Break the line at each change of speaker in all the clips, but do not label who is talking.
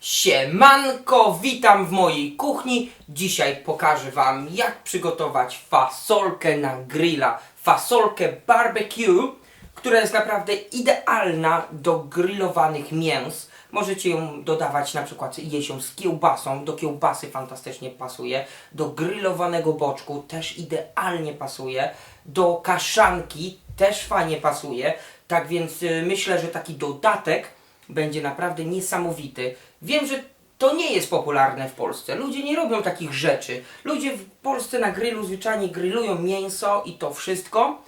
Siemanko, witam w mojej kuchni. Dzisiaj pokażę Wam, jak przygotować fasolkę na grilla. Fasolkę barbecue, która jest naprawdę idealna do grillowanych mięs. Możecie ją dodawać na przykład jeść ją z kiełbasą, do kiełbasy fantastycznie pasuje, do grillowanego boczku też idealnie pasuje, do kaszanki też fajnie pasuje. Tak więc y, myślę, że taki dodatek będzie naprawdę niesamowity. Wiem, że to nie jest popularne w Polsce. Ludzie nie robią takich rzeczy. Ludzie w Polsce na grillu zwyczajnie grillują mięso i to wszystko.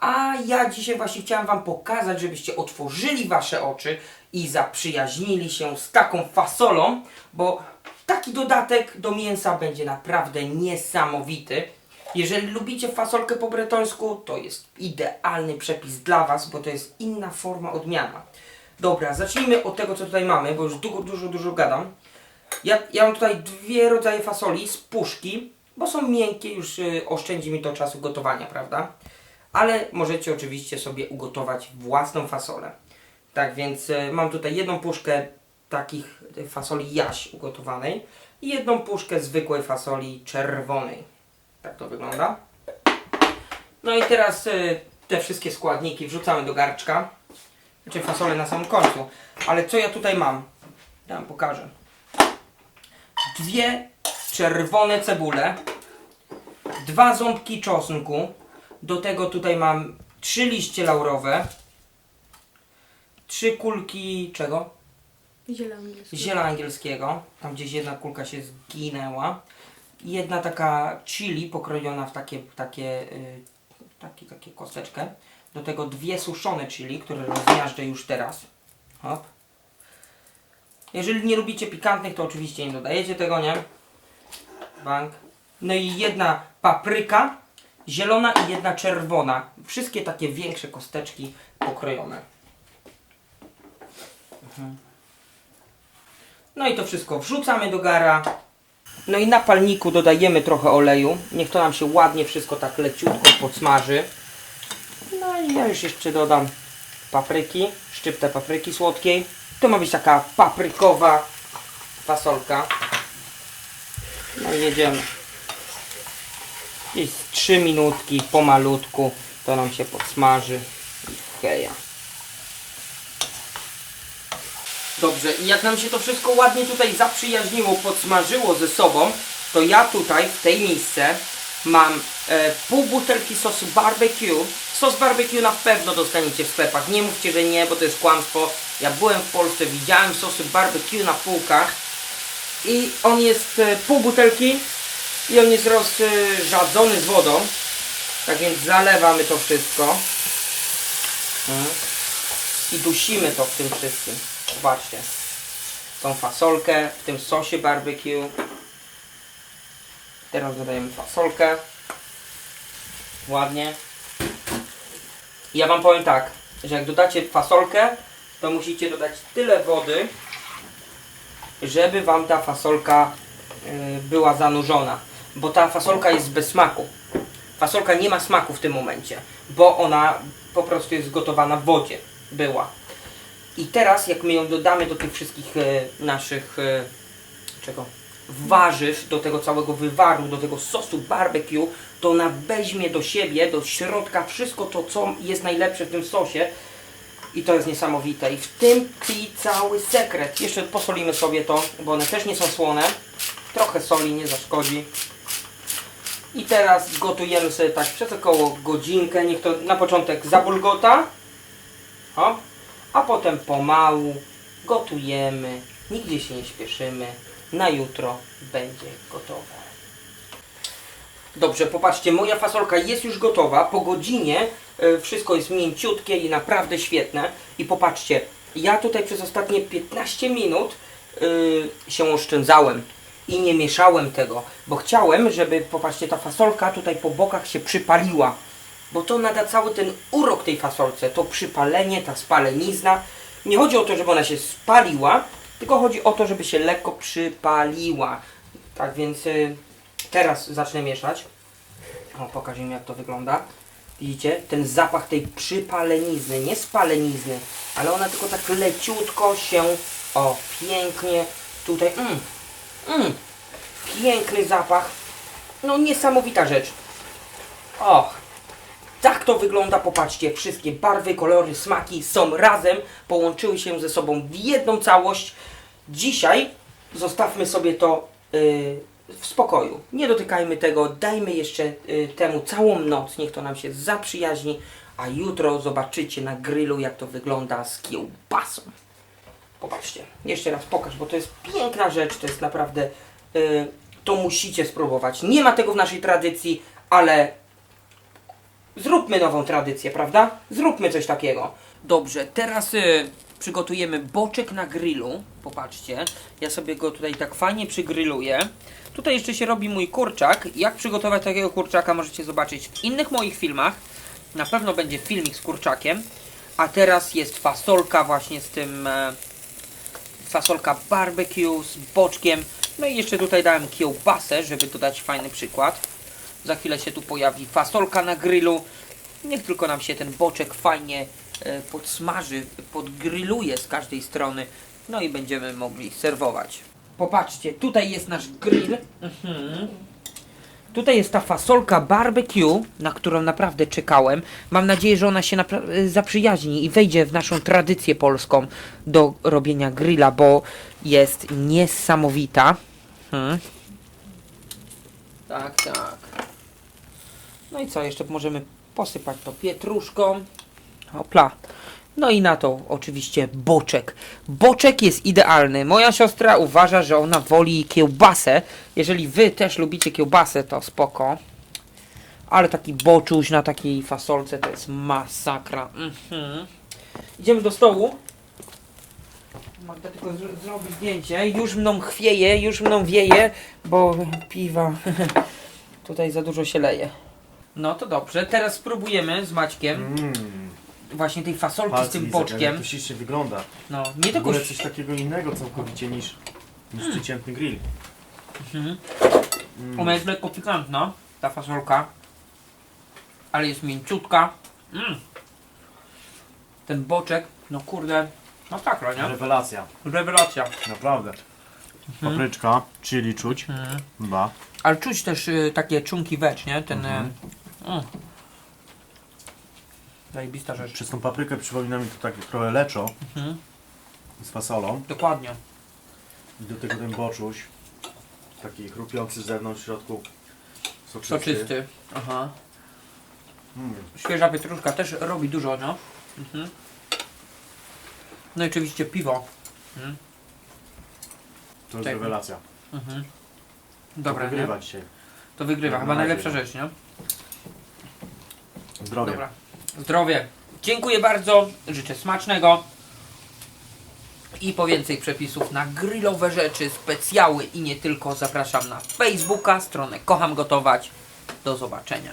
A ja dzisiaj właśnie chciałem Wam pokazać, żebyście otworzyli Wasze oczy i zaprzyjaźnili się z taką fasolą, bo taki dodatek do mięsa będzie naprawdę niesamowity. Jeżeli lubicie fasolkę po bretońsku, to jest idealny przepis dla Was, bo to jest inna forma odmiana. Dobra, zacznijmy od tego, co tutaj mamy, bo już dużo, dużo, dużo gadam. Ja, ja mam tutaj dwie rodzaje fasoli z puszki, bo są miękkie, już y, oszczędzi mi to czasu gotowania, prawda? Ale możecie oczywiście sobie ugotować własną fasolę. Tak więc y, mam tutaj jedną puszkę takich y, fasoli jaś ugotowanej i jedną puszkę zwykłej fasoli czerwonej. Tak to wygląda. No i teraz te wszystkie składniki wrzucamy do garczka. Znaczy fasolę na samym końcu. Ale co ja tutaj mam? Wam pokażę. Dwie czerwone cebule. Dwa ząbki czosnku. Do tego tutaj mam trzy liście laurowe. Trzy kulki czego?
Zielony.
Ziela angielskiego. Tam gdzieś jedna kulka się zginęła. Jedna taka chili pokrojona w takie, takie, y, takie, takie kosteczkę. Do tego dwie suszone chili, które rozmiażdżę już teraz. Hop. Jeżeli nie lubicie pikantnych, to oczywiście nie dodajecie tego, nie? Bank. No i jedna papryka zielona i jedna czerwona. Wszystkie takie większe kosteczki pokrojone. Mhm. No i to wszystko wrzucamy do gara. No i na palniku dodajemy trochę oleju. Niech to nam się ładnie wszystko tak leciutko podsmaży. No i ja już jeszcze dodam papryki, szczyptę papryki słodkiej. To ma być taka paprykowa fasolka. No i jedziemy. I z 3 minutki pomalutku to nam się podsmaży. I heja. Dobrze, i jak nam się to wszystko ładnie tutaj zaprzyjaźniło, podsmażyło ze sobą, to ja tutaj w tej miejsce mam e, pół butelki sosu barbecue. Sos barbecue na pewno dostaniecie w sklepach. Nie mówcie, że nie, bo to jest kłamstwo. Ja byłem w Polsce, widziałem sosy barbecue na półkach i on jest e, pół butelki i on jest rozrzadzony z wodą. Tak więc zalewamy to wszystko. Mm. I dusimy to w tym wszystkim. Zobaczcie. Tą fasolkę w tym sosie barbecue. Teraz dodajemy fasolkę. Ładnie. Ja Wam powiem tak, że jak dodacie fasolkę, to musicie dodać tyle wody, żeby Wam ta fasolka y, była zanurzona. Bo ta fasolka jest bez smaku. Fasolka nie ma smaku w tym momencie, bo ona po prostu jest gotowana w wodzie. Była. I teraz jak my ją dodamy do tych wszystkich e, naszych e, czego? Warzyw, do tego całego wywaru, do tego sosu barbecue, to ona weźmie do siebie, do środka wszystko to, co jest najlepsze w tym sosie. I to jest niesamowite. I w tym tkwi cały sekret. Jeszcze posolimy sobie to, bo one też nie są słone. Trochę soli nie zaszkodzi. I teraz gotujemy sobie tak przez około godzinkę. Niech to na początek zabulgota. Hop a potem pomału gotujemy, nigdzie się nie śpieszymy, na jutro będzie gotowe. Dobrze, popatrzcie, moja fasolka jest już gotowa, po godzinie e, wszystko jest mięciutkie i naprawdę świetne. I popatrzcie, ja tutaj przez ostatnie 15 minut y, się oszczędzałem i nie mieszałem tego, bo chciałem, żeby, popatrzcie, ta fasolka tutaj po bokach się przypaliła bo to nada cały ten urok tej fasolce, to przypalenie, ta spalenizna. Nie chodzi o to, żeby ona się spaliła, tylko chodzi o to, żeby się lekko przypaliła. Tak więc y, teraz zacznę mieszać. O, pokażę im jak to wygląda. Widzicie? Ten zapach tej przypalenizny, nie spalenizny, ale ona tylko tak leciutko się, o, pięknie Tutaj, mm, mm, piękny zapach. No niesamowita rzecz. Och, tak to wygląda, popatrzcie, wszystkie barwy, kolory, smaki są razem, połączyły się ze sobą w jedną całość. Dzisiaj zostawmy sobie to yy, w spokoju. Nie dotykajmy tego, dajmy jeszcze yy, temu całą noc, niech to nam się zaprzyjaźni, a jutro zobaczycie na grillu, jak to wygląda z kiełbasą. Popatrzcie, jeszcze raz pokaż, bo to jest piękna rzecz, to jest naprawdę, yy, to musicie spróbować. Nie ma tego w naszej tradycji, ale Zróbmy nową tradycję, prawda? Zróbmy coś takiego. Dobrze, teraz y, przygotujemy boczek na grillu. Popatrzcie, ja sobie go tutaj tak fajnie przygrilluję. Tutaj jeszcze się robi mój kurczak. Jak przygotować takiego kurczaka możecie zobaczyć w innych moich filmach. Na pewno będzie filmik z kurczakiem. A teraz jest fasolka właśnie z tym... E, fasolka barbecue z boczkiem. No i jeszcze tutaj dałem kiełbasę, żeby dodać fajny przykład. Za chwilę się tu pojawi fasolka na grillu. Niech tylko nam się ten boczek fajnie podsmaży, podgrilluje z każdej strony. No i będziemy mogli serwować. Popatrzcie, tutaj jest nasz grill. Mhm. Tutaj jest ta fasolka barbecue, na którą naprawdę czekałem. Mam nadzieję, że ona się e, zaprzyjaźni i wejdzie w naszą tradycję polską do robienia grilla, bo jest niesamowita. Hmm. Tak, tak. No i co, jeszcze możemy posypać to pietruszką. Hopla. No i na to oczywiście boczek. Boczek jest idealny. Moja siostra uważa, że ona woli kiełbasę. Jeżeli wy też lubicie kiełbasę, to spoko. Ale taki boczuś na takiej fasolce to jest masakra. Mhm. Idziemy do stołu. Magda tylko zro- zrobi zdjęcie. Już mną chwieje, już mną wieje, bo piwa tutaj za dużo się leje. No to dobrze, teraz spróbujemy z Maćkiem
Mm,
właśnie tej fasolki z tym boczkiem.
to ślicznie wygląda.
No, nie
W
tylko...
ogóle coś takiego innego całkowicie niż, niż przeciętny grill.
Mhm.
Mm.
Ona jest lekko pikantna, ta fasolka. Ale jest mięciutka. Mm. Ten boczek, no kurde, masakra, nie?
Rewelacja,
Rewelacja.
naprawdę. Papryczka, chili czuć.
Mhm.
Ba.
Ale czuć też y, takie czunki wecz, nie? Ten...
Mhm.
Y, mm. Zajebista rzecz.
Przez tą paprykę przypomina mi to takie trochę leczo
Mhm.
z fasolą.
Dokładnie.
I do tego ten boczuś. Taki chrupiący z zewnątrz, w środku soczysty.
Soczysty. Aha.
Mm.
Świeża pietruszka też robi dużo, no. Mhm. No i oczywiście piwo. Mhm.
To jest
Tak.
rewelacja.
Mhm.
To
Dobra, nie?
wygrywa dzisiaj.
To wygrywa. Chyba
na razie,
najlepsza rzecz, nie?
Zdrowie.
Dobra. Zdrowie. Dziękuję bardzo. Życzę smacznego. I po więcej przepisów na grillowe rzeczy, specjały i nie tylko zapraszam na Facebooka, stronę Kocham Gotować. Do zobaczenia.